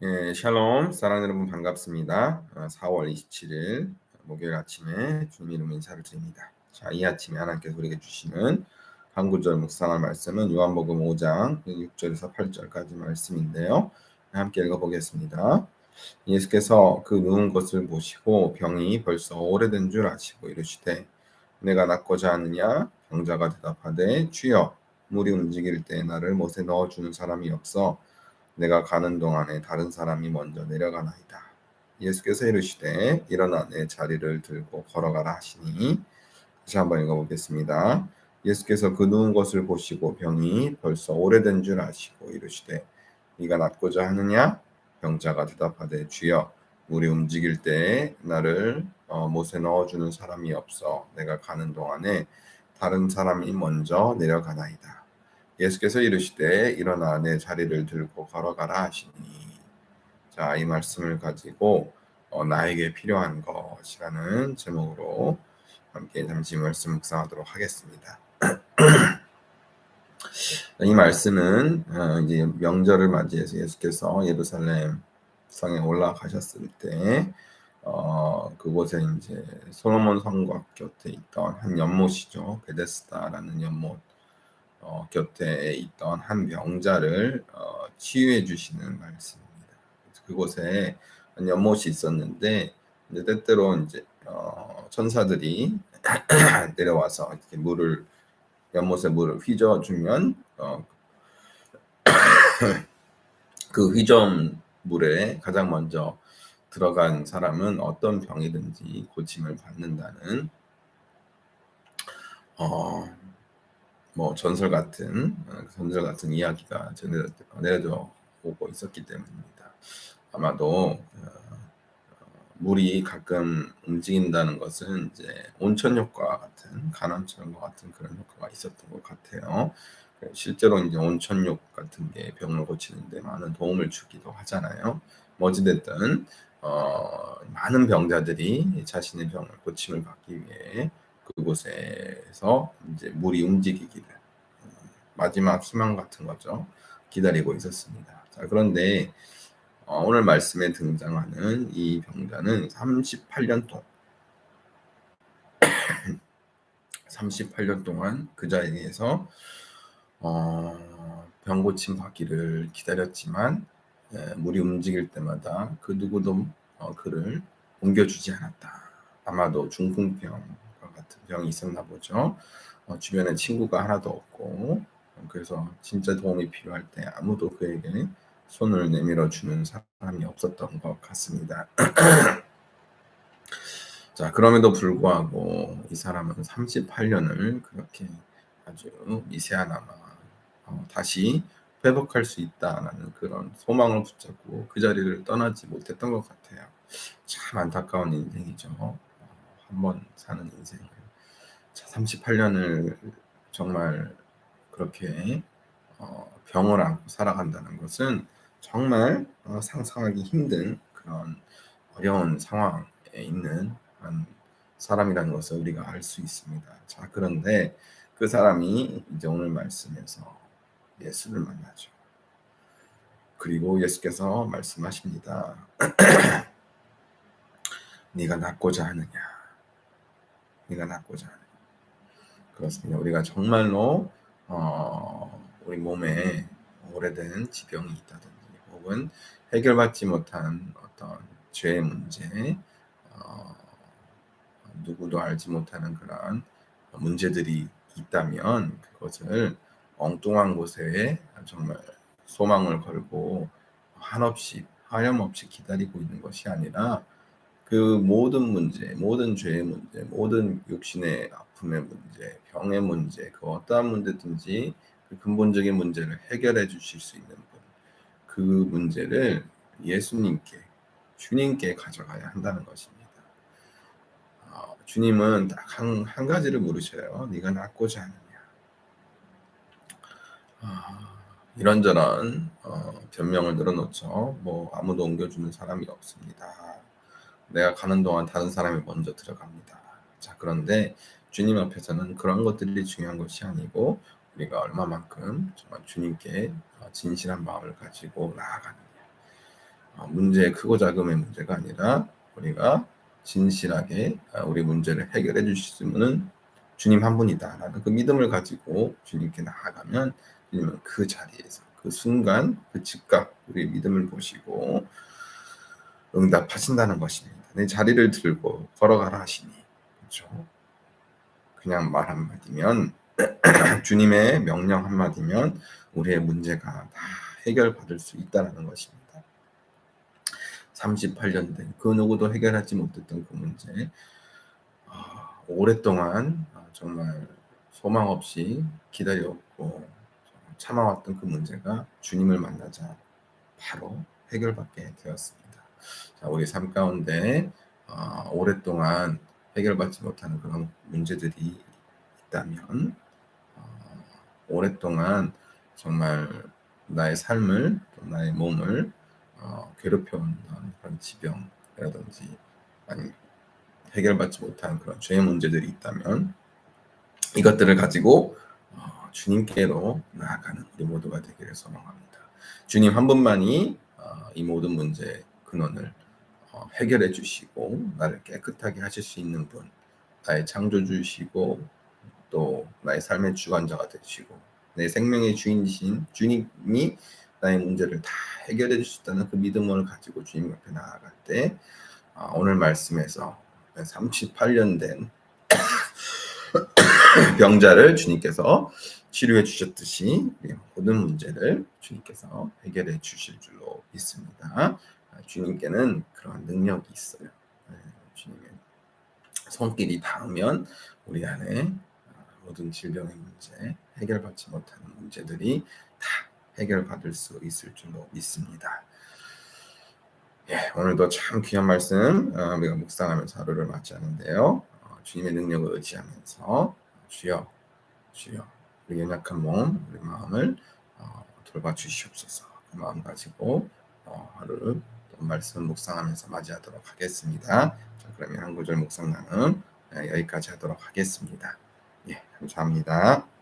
예, 샬롬, 사랑하는 여러분 반갑습니다. 4월 27일 목요일 아침에 주님 이름 인사를 드립니다. 자, 이 아침에 하나님께서 우리에게 주시는 한 구절 묵상할 말씀은 요한복음 5장 6절에서 8절까지 말씀인데요. 함께 읽어보겠습니다. 예수께서 그 누운 것을 보시고 병이 벌써 오래된 줄 아시고 이르시되 내가 낫고자 하느냐 병자가 대답하되 주여 물이 움직일 때 나를 못에 넣어주는 사람이 없어 내가 가는 동안에 다른 사람이 먼저 내려가나이다. 예수께서 이르시되 일어나 내 자리를 들고 걸어가라 하시니 다시 한번 읽어보겠습니다. 예수께서 그 누운 것을 보시고 병이 벌써 오래된 줄 아시고 이르시되 네가 낫고자 하느냐? 병자가 대답하되 주여 물이 움직일 때 나를 어, 못에 넣어주는 사람이 없어 내가 가는 동안에 다른 사람이 먼저 내려가나이다. 예수께서 이르시되 일어나 내 자리를 들고 걸어가라 하시니. 자 이 말씀을 가지고 어, 나에게 필요한 것이라는 제목으로 함께 잠시 말씀 묵상하도록 하겠습니다. 이 말씀은 어, 이제 명절을 맞이해서 예수께서 예루살렘 성에 올라가셨을 때 어, 그곳에 이제 솔로몬 성곽 곁에 있던 한 연못이죠. 베데스다라는 연못 어, 곁에 있던 한 병자를 어, 치유해 주시는 말씀입니다. 그곳에 한 연못이 있었는데 이제 때때로 이제 어, 천사들이 내려와서 이렇게 물을 연못에 물을 휘저 주면 어, 그 휘저은 물에 가장 먼저 들어간 사람은 어떤 병이든지 고침을 받는다는 어, 뭐 전설 같은 어, 전설 같은 이야기가 전해져 오고 있었기 때문입니다. 아마도 어, 물이 가끔 움직인다는 것은 이제 온천 효과 같은 간암천과 같은 그런 효과가 있었던 것 같아요. 실제로 이제 온천욕 같은 게 병을 고치는데 많은 도움을 주기도 하잖아요. 뭐 어찌됐든 어, 많은 병자들이 자신의 병을 고침을 받기 위해 그곳에서 이제 물이 움직이기를 어, 마지막 희망 같은 거죠. 기다리고 있었습니다. 자, 그런데 어, 오늘 말씀에 등장하는 이 병자는 38년 동안 38년 동안 그 자리에서 어, 병 고침 받기를 기다렸지만 예, 물이 움직일 때마다 그 누구도 어, 그를 옮겨주지 않았다. 아마도 중풍병 병이 있었나 보죠. 어, 주변에 친구가 하나도 없고 그래서 진짜 도움이 필요할 때 아무도 그에게 손을 내밀어 주는 사람이 없었던 것 같습니다. 자, 그럼에도 불구하고 이 사람은 38년을 그렇게 아주 미세하나마 어, 다시 회복할 수 있다라는 그런 소망을 붙잡고 그 자리를 떠나지 못했던 것 같아요. 참 안타까운 인생이죠. 어, 한번 사는 인생을. 38년을 정말 그렇게 어, 병을 안고 살아간다는 것은 정말 어, 상상하기 힘든 그런 어려운 상황에 있는 한 사람이라는 것을 우리가 알 수 있습니다. 자, 그런데 그 사람이 이제 오늘 말씀에서 예수를 만나죠. 그리고 예수께서 말씀하십니다. 네가 낫고자 하느냐? 네가 낫고자 하느냐? 그렇습니다. 우리가 정말로 어, 우리 몸에 오래된 지병이 있다든지 혹은 해결받지 못한 어떤 죄의 문제, 어, 누구도 알지 못하는 그런 문제들이 있다면 그것을 엉뚱한 곳에 정말 소망을 걸고 한없이 하염없이 기다리고 있는 것이 아니라 그 모든 문제, 모든 죄의 문제, 모든 육신의 아픔의 문제, 병의 문제, 그 어떠한 문제든지 그 근본적인 문제를 해결해 주실 수 있는 분, 그 문제를 예수님께, 주님께 가져가야 한다는 것입니다. 어, 주님은 딱 한 한 가지를 물으셔요. 네가 낫고자 하느냐. 어, 이런저런 어, 변명을 늘어놓죠. 뭐 아무도 옮겨주는 사람이 없습니다. 내가 가는 동안 다른 사람이 먼저 들어갑니다. 자, 그런데 주님 앞에서는 그런 것들이 중요한 것이 아니고 우리가 얼마만큼 정말 주님께 어, 진실한 마음을 가지고 나아가느냐. 문제 크고 작음의 문제가 아니라 우리가 진실하게 아, 우리 문제를 해결해 주시는 주님 한 분이다라는 그 믿음을 가지고 주님께 나아가면 주님은 그 자리에서 그 순간 그 즉각 우리 믿음을 보시고 응답하신다는 것입니다. 내 자리를 들고 걸어가라 하시니 그렇죠. 그냥 말 한마디면 주님의 명령 한마디면 우리의 문제가 다 해결받을 수 있다는 것입니다. 38년 된 그 누구도 해결하지 못했던 그 문제 아, 오랫동안 아, 정말 소망 없이 기다렸고 참아왔던 그 문제가 주님을 만나자 바로 해결받게 되었습니다. 자, 우리 삶 가운데 어, 오랫동안 해결받지 못하는 그런 문제들이 있다면 어, 오랫동안 정말 나의 삶을 또 나의 몸을 어, 괴롭혀온 그런 지병이라든지 아니 해결받지 못한 그런 죄의 문제들이 있다면 이것들을 가지고 어, 주님께로 나아가는 우리 모두가 되기를 소망합니다. 주님 한 분만이 어, 이 모든 문제 근원을 어, 해결해 주시고 나를 깨끗하게 하실 수 있는 분, 나의 창조주시고 또 나의 삶의 주관자가 되시고 내 생명의 주인이신 주님이 나의 문제를 다 해결해 주셨다는 그 믿음을 가지고 주님 앞에 나아갈 때 어, 오늘 말씀에서 38년 된 병자를 주님께서 치료해 주셨듯이 모든 문제를 주님께서 해결해 주실 줄로 믿습니다. 주님께는 그런 능력이 있어요. 네, 주님의 손길이 닿으면 우리 안에 모든 질병의 문제, 해결받지 못하는 문제들이 다 해결받을 수 있을 줄로 믿습니다. 예, 오늘도 참 귀한 말씀 어, 우리가 묵상하면서 하루를 맞이하는데요. 어, 주님의 능력을 의지하면서 주여, 주여, 우리 연약한 몸, 우리 마음을 어, 돌봐 주시옵소서. 그 마음 가지고 어, 하루를 말씀 묵상하면서 맞이하도록 하겠습니다. 자, 그러면 한 구절 묵상 나눔 네, 여기까지 하도록 하겠습니다. 예, 감사합니다.